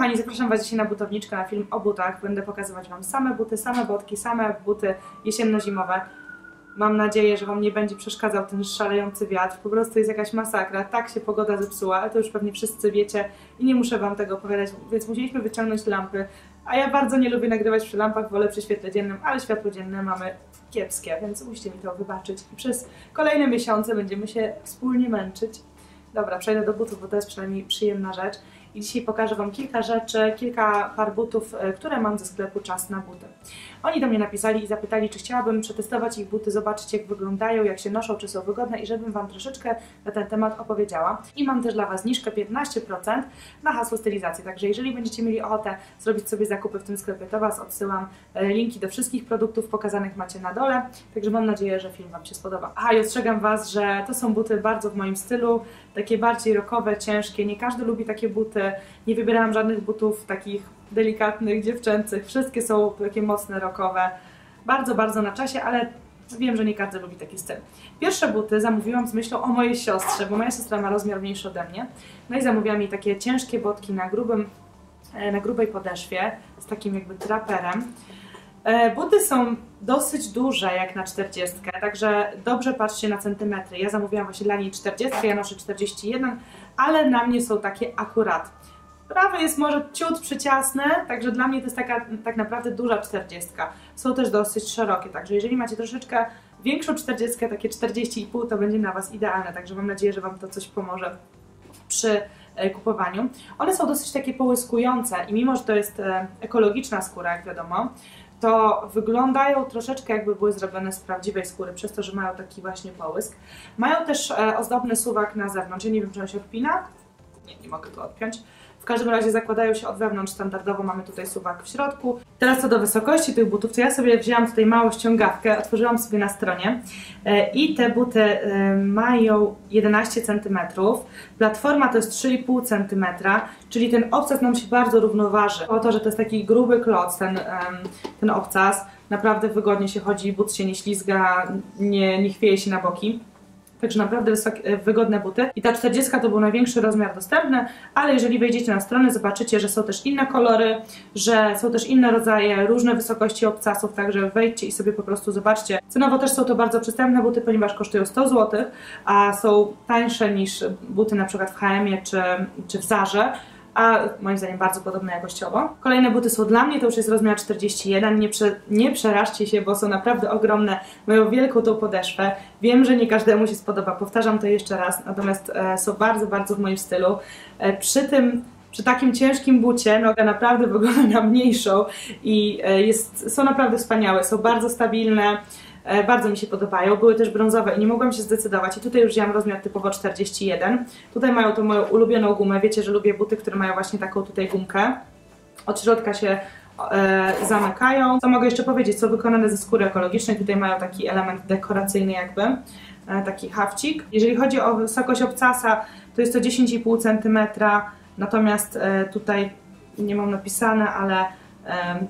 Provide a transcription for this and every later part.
kochani, zapraszam Was dzisiaj na butowniczkę, na film o butach. Będę pokazywać Wam same buty, same botki, same buty jesienno-zimowe. Mam nadzieję, że Wam nie będzie przeszkadzał ten szalejący wiatr. Po prostu jest jakaś masakra. Tak się pogoda zepsuła, ale to już pewnie wszyscy wiecie i nie muszę Wam tego opowiadać, więc musieliśmy wyciągnąć lampy. A ja bardzo nie lubię nagrywać przy lampach, wolę przy świetle dziennym, ale światło dzienne mamy kiepskie, więc musicie mi to wybaczyć. I przez kolejne miesiące będziemy się wspólnie męczyć. Dobra, przejdę do butów, bo to jest przynajmniej przyjemna rzecz. I dzisiaj pokażę Wam kilka rzeczy, kilka par butów, e, które mam ze sklepu Czas na buty. Oni do mnie napisali i zapytali, czy chciałabym przetestować ich buty, zobaczyć jak wyglądają, jak się noszą, czy są wygodne i żebym Wam troszeczkę na ten temat opowiedziała. I mam też dla Was zniżkę 15% na hasło stylizacji, także jeżeli będziecie mieli ochotę zrobić sobie zakupy w tym sklepie, to Was odsyłam. E, linki do wszystkich produktów pokazanych macie na dole, także mam nadzieję, że film Wam się spodoba. Aha, i ostrzegam Was, że to są buty bardzo w moim stylu, takie bardziej rockowe, ciężkie, nie każdy lubi takie buty, nie wybierałam żadnych butów takich delikatnych, dziewczęcych. Wszystkie są takie mocne, rockowe. Bardzo, bardzo na czasie, ale wiem, że nie każdy lubi taki styl. Pierwsze buty zamówiłam z myślą o mojej siostrze, bo moja siostra ma rozmiar mniejszy ode mnie. No i zamówiłam jej takie ciężkie botki na grubym, e, na grubej podeszwie, z takim jakby traperem. E, buty są dosyć duże jak na 40, także dobrze patrzcie na centymetry. Ja zamówiłam właśnie dla niej 40, ja noszę 41, ale na mnie są takie akurat. Prawe jest może ciut przyciasne, także dla mnie to jest taka tak naprawdę duża 40. Są też dosyć szerokie, także jeżeli macie troszeczkę większą 40, takie 40,5 to będzie na Was idealne, także mam nadzieję, że Wam to coś pomoże przy e, kupowaniu. One są dosyć takie połyskujące i mimo, że to jest e, ekologiczna skóra, jak wiadomo, to wyglądają troszeczkę jakby były zrobione z prawdziwej skóry, przez to, że mają taki właśnie połysk. Mają też e, ozdobny suwak na zewnątrz, ja nie wiem, czy on się odpina, nie, nie mogę go odpiąć. W każdym razie zakładają się od wewnątrz, standardowo mamy tutaj suwak w środku. Teraz co do wysokości tych butów, to ja sobie wzięłam tutaj małą ściągawkę, otworzyłam sobie na stronie e, i te buty e, mają 11 cm, platforma to jest 3,5 cm, czyli ten obcas nam się bardzo równoważy. O to, że to jest taki gruby kloc, ten, ten obcas, naprawdę wygodnie się chodzi, but się nie ślizga, nie, nie chwieje się na boki. Także naprawdę wysokie, e, wygodne buty. I ta 40 to był największy rozmiar dostępny, ale jeżeli wejdziecie na stronę, zobaczycie, że są też inne kolory, że są też inne rodzaje, różne wysokości obcasów, także wejdźcie i sobie po prostu zobaczcie. Cenowo też są to bardzo przystępne buty, ponieważ kosztują 100 zł, a są tańsze niż buty na przykład w H&M czy, czy w Zarze a moim zdaniem bardzo podobne jakościowo. Kolejne buty są dla mnie, to już jest rozmiar 41, nie, prze, nie przerażcie się, bo są naprawdę ogromne, mają wielką tą podeszwę. Wiem, że nie każdemu się spodoba, powtarzam to jeszcze raz, natomiast e, są bardzo, bardzo w moim stylu. E, przy tym przy takim ciężkim bucie noga naprawdę wygląda na mniejszą i e, jest, są naprawdę wspaniałe, są bardzo stabilne, bardzo mi się podobają. Były też brązowe i nie mogłam się zdecydować. I tutaj już wzięłam rozmiar typowo 41. Tutaj mają tą moją ulubioną gumę. Wiecie, że lubię buty, które mają właśnie taką tutaj gumkę. Od środka się e, zamykają. Co mogę jeszcze powiedzieć? Są wykonane ze skóry ekologicznej. Tutaj mają taki element dekoracyjny jakby. E, taki hawcik. Jeżeli chodzi o wysokość obcasa, to jest to 10,5 cm. Natomiast e, tutaj nie mam napisane, ale e,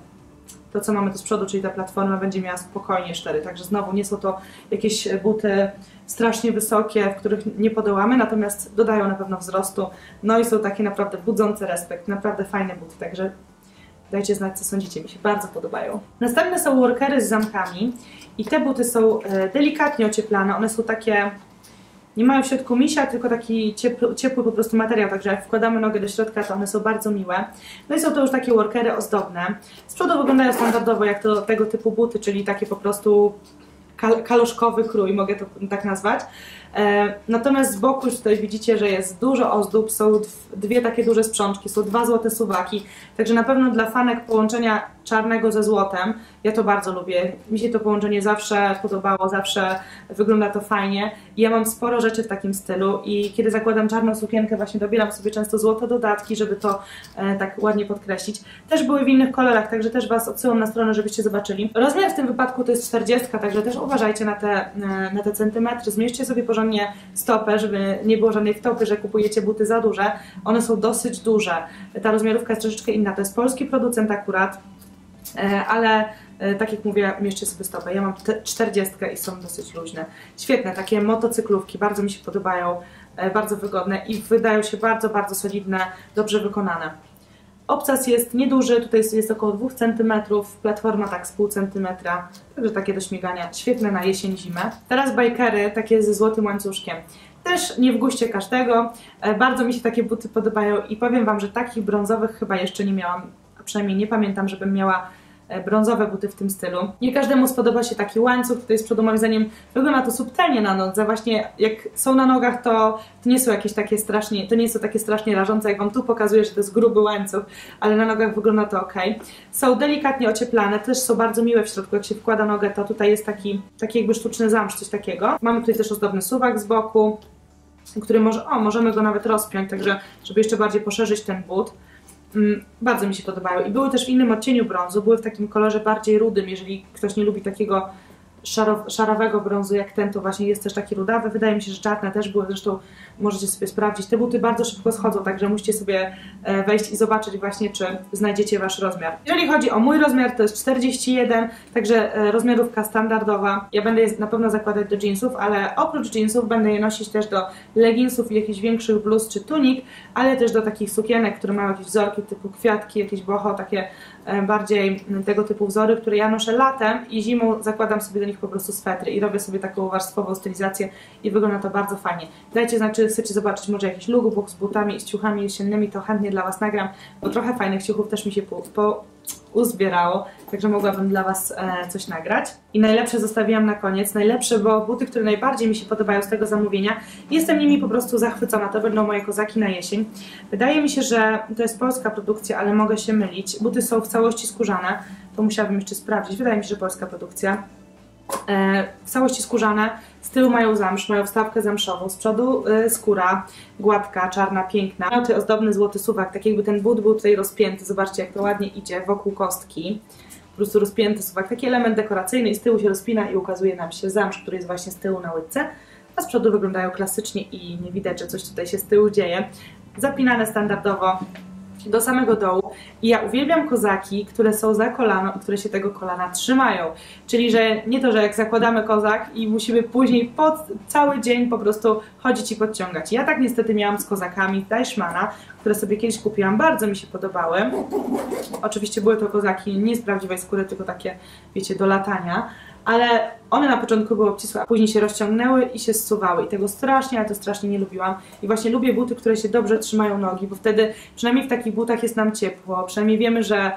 to, co mamy tu z przodu, czyli ta platforma będzie miała spokojnie 4, także znowu nie są to jakieś buty strasznie wysokie, w których nie podołamy, natomiast dodają na pewno wzrostu, no i są takie naprawdę budzące respekt, naprawdę fajne buty, także dajcie znać, co sądzicie, mi się bardzo podobają. Następne są workery z zamkami i te buty są e, delikatnie ocieplane, one są takie nie mają w środku misia, tylko taki ciepły, ciepły po prostu materiał, także jak wkładamy nogę do środka, to one są bardzo miłe. No i są to już takie workery ozdobne. Z przodu wyglądają standardowo jak to tego typu buty, czyli takie po prostu kal kaloszkowy krój, mogę to tak nazwać. E, natomiast z boku już tutaj widzicie, że jest dużo ozdób, są dwie takie duże sprzączki, są dwa złote suwaki, także na pewno dla fanek połączenia czarnego ze złotem, ja to bardzo lubię, mi się to połączenie zawsze podobało, zawsze wygląda to fajnie ja mam sporo rzeczy w takim stylu i kiedy zakładam czarną sukienkę właśnie dobieram sobie często złote dodatki, żeby to e, tak ładnie podkreślić. Też były w innych kolorach, także też Was odsyłam na stronę, żebyście zobaczyli. Rozmiar w tym wypadku to jest 40, także też uważajcie na te, e, na te centymetry, zmierzcie sobie porządnie porządnie stopę, żeby nie było żadnej wtopy, że kupujecie buty za duże. One są dosyć duże. Ta rozmiarówka jest troszeczkę inna. To jest polski producent akurat, e, ale e, tak jak mówię, mieszczę sobie stopę. Ja mam 40 i są dosyć luźne. Świetne, takie motocyklówki, bardzo mi się podobają, e, bardzo wygodne i wydają się bardzo, bardzo solidne, dobrze wykonane. Obcas jest nieduży, tutaj jest, około 2 cm, platforma tak z pół centymetra, także takie do śmigania, świetne na jesień, zimę. Teraz bajkery, takie ze złotym łańcuszkiem. Też nie w guście każdego, e, bardzo mi się takie buty podobają i powiem Wam, że takich brązowych chyba jeszcze nie miałam, a przynajmniej nie pamiętam, żebym miała brązowe buty w tym stylu. Nie każdemu spodoba się taki łańcuch, tutaj z przodu wygląda to subtelnie na nodze, właśnie jak są na nogach to, to nie są jakieś takie strasznie, to nie są takie strasznie rażące, jak Wam tu pokazuję, że to jest gruby łańcuch, ale na nogach wygląda to ok. Są delikatnie ocieplane, też są bardzo miłe w środku, jak się wkłada nogę, to tutaj jest taki, taki jakby sztuczny zamsz, coś takiego. Mamy tutaj też ozdobny suwak z boku, który może, o, możemy go nawet rozpiąć, także żeby jeszcze bardziej poszerzyć ten but. Mm, bardzo mi się podobały. I były też w innym odcieniu brązu, były w takim kolorze bardziej rudym, jeżeli ktoś nie lubi takiego szarawego brązu jak ten, to właśnie jest też taki rudawy. Wydaje mi się, że czarne też były, zresztą możecie sobie sprawdzić. Te buty bardzo szybko schodzą, także musicie sobie e, wejść i zobaczyć właśnie, czy znajdziecie Wasz rozmiar. Jeżeli chodzi o mój rozmiar, to jest 41, także e, rozmiarówka standardowa. Ja będę je na pewno zakładać do jeansów, ale oprócz jeansów będę je nosić też do leginsów i jakichś większych bluz czy tunik, ale też do takich sukienek, które mają jakieś wzorki typu kwiatki, jakieś boho, takie bardziej tego typu wzory, które ja noszę latem i zimą zakładam sobie do nich po prostu swetry i robię sobie taką warstwową stylizację i wygląda to bardzo fajnie. Dajcie znać, czy chcecie zobaczyć może jakiś lookbook z butami i z ciuchami jesiennymi, to chętnie dla Was nagram, bo trochę fajnych ciuchów też mi się po, po uzbierało, także mogłabym dla Was e, coś nagrać. I najlepsze zostawiłam na koniec, najlepsze, bo buty, które najbardziej mi się podobają z tego zamówienia, jestem nimi po prostu zachwycona, to będą moje kozaki na jesień. Wydaje mi się, że to jest polska produkcja, ale mogę się mylić. Buty są w całości skórzane, to musiałabym jeszcze sprawdzić, wydaje mi się, że polska produkcja. E, w całości skórzane, z tyłu mają zamsz, mają wstawkę zamszową, z przodu e, skóra gładka, czarna, piękna. Mają tutaj ozdobny złoty suwak, tak jakby ten but był tutaj rozpięty, zobaczcie jak to ładnie idzie wokół kostki. Po prostu rozpięty suwak, taki element dekoracyjny i z tyłu się rozpina i ukazuje nam się zamsz, który jest właśnie z tyłu na łydce, a z przodu wyglądają klasycznie i nie widać, że coś tutaj się z tyłu dzieje. Zapinane standardowo do samego dołu. I ja uwielbiam kozaki, które są za kolano które się tego kolana trzymają. Czyli, że nie to, że jak zakładamy kozak i musimy później pod cały dzień po prostu chodzić i podciągać. Ja tak niestety miałam z kozakami Deichmana, które sobie kiedyś kupiłam, bardzo mi się podobały. Oczywiście były to kozaki nie z prawdziwej skóry, tylko takie, wiecie, do latania ale one na początku były obcisłe, a później się rozciągnęły i się zsuwały i tego strasznie, ale to strasznie nie lubiłam i właśnie lubię buty, które się dobrze trzymają nogi, bo wtedy przynajmniej w takich butach jest nam ciepło, przynajmniej wiemy, że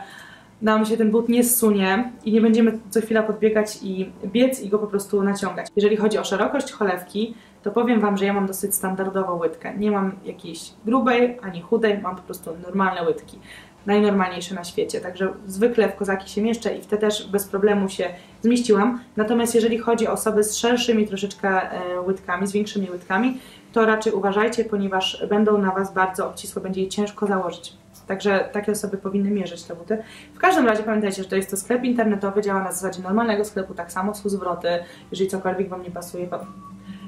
nam się ten but nie zsunie i nie będziemy co chwila podbiegać i biec i go po prostu naciągać. Jeżeli chodzi o szerokość cholewki, to powiem Wam, że ja mam dosyć standardową łydkę. Nie mam jakiejś grubej ani chudej, mam po prostu normalne łydki najnormalniejsze na świecie. Także zwykle w kozaki się mieszczę i w te też bez problemu się zmieściłam. Natomiast jeżeli chodzi o osoby z szerszymi troszeczkę e, łydkami, z większymi łydkami, to raczej uważajcie, ponieważ będą na Was bardzo obcisłe, będzie je ciężko założyć. Także takie osoby powinny mierzyć te buty. W każdym razie pamiętajcie, że to jest to sklep internetowy, działa na zasadzie normalnego sklepu, tak samo są zwroty. Jeżeli cokolwiek Wam nie pasuje,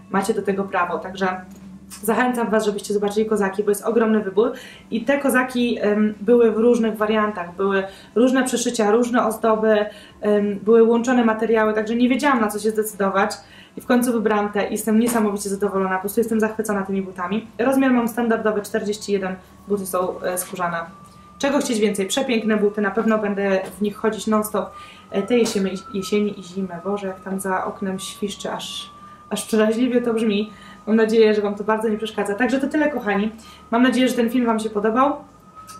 macie do tego prawo. Także Zachęcam Was, żebyście zobaczyli kozaki, bo jest ogromny wybór i te kozaki były w różnych wariantach, były różne przeszycia, różne ozdoby, były łączone materiały, także nie wiedziałam na co się zdecydować i w końcu wybrałam te i jestem niesamowicie zadowolona, po prostu jestem zachwycona tymi butami. Rozmiar mam standardowy 41, buty są e, skórzane. Czego chcieć więcej? Przepiękne buty, na pewno będę w nich chodzić non-stop e, tej jesieni, jesieni i zimę. Boże, jak tam za oknem świszczy, aż, aż przeraźliwie to brzmi. Mam nadzieję, że Wam to bardzo nie przeszkadza. Także to tyle, kochani. Mam nadzieję, że ten film Wam się podobał.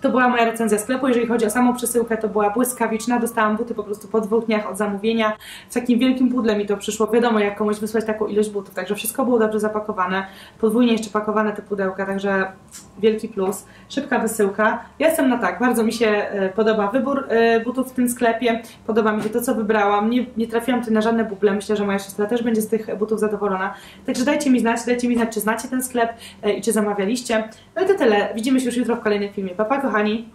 To była moja recenzja sklepu. Jeżeli chodzi o samą przesyłkę, to była błyskawiczna. Dostałam buty po prostu po dwóch dniach od zamówienia. W takim wielkim pudle mi to przyszło. Wiadomo, jak komuś wysłać taką ilość butów. Także wszystko było dobrze zapakowane. Podwójnie jeszcze pakowane te pudełka, także wielki plus. Szybka wysyłka. Ja jestem na tak. Bardzo mi się e, podoba wybór e, butów w tym sklepie. Podoba mi się to, co wybrałam. Nie, nie trafiłam tutaj na żadne buble. Myślę, że moja siostra też będzie z tych butów zadowolona. Także dajcie mi znać, dajcie mi znać, czy znacie ten sklep e, i czy zamawialiście. No i to tyle. Widzimy się już jutro w kolejnym filmie. Pa, pa kochani!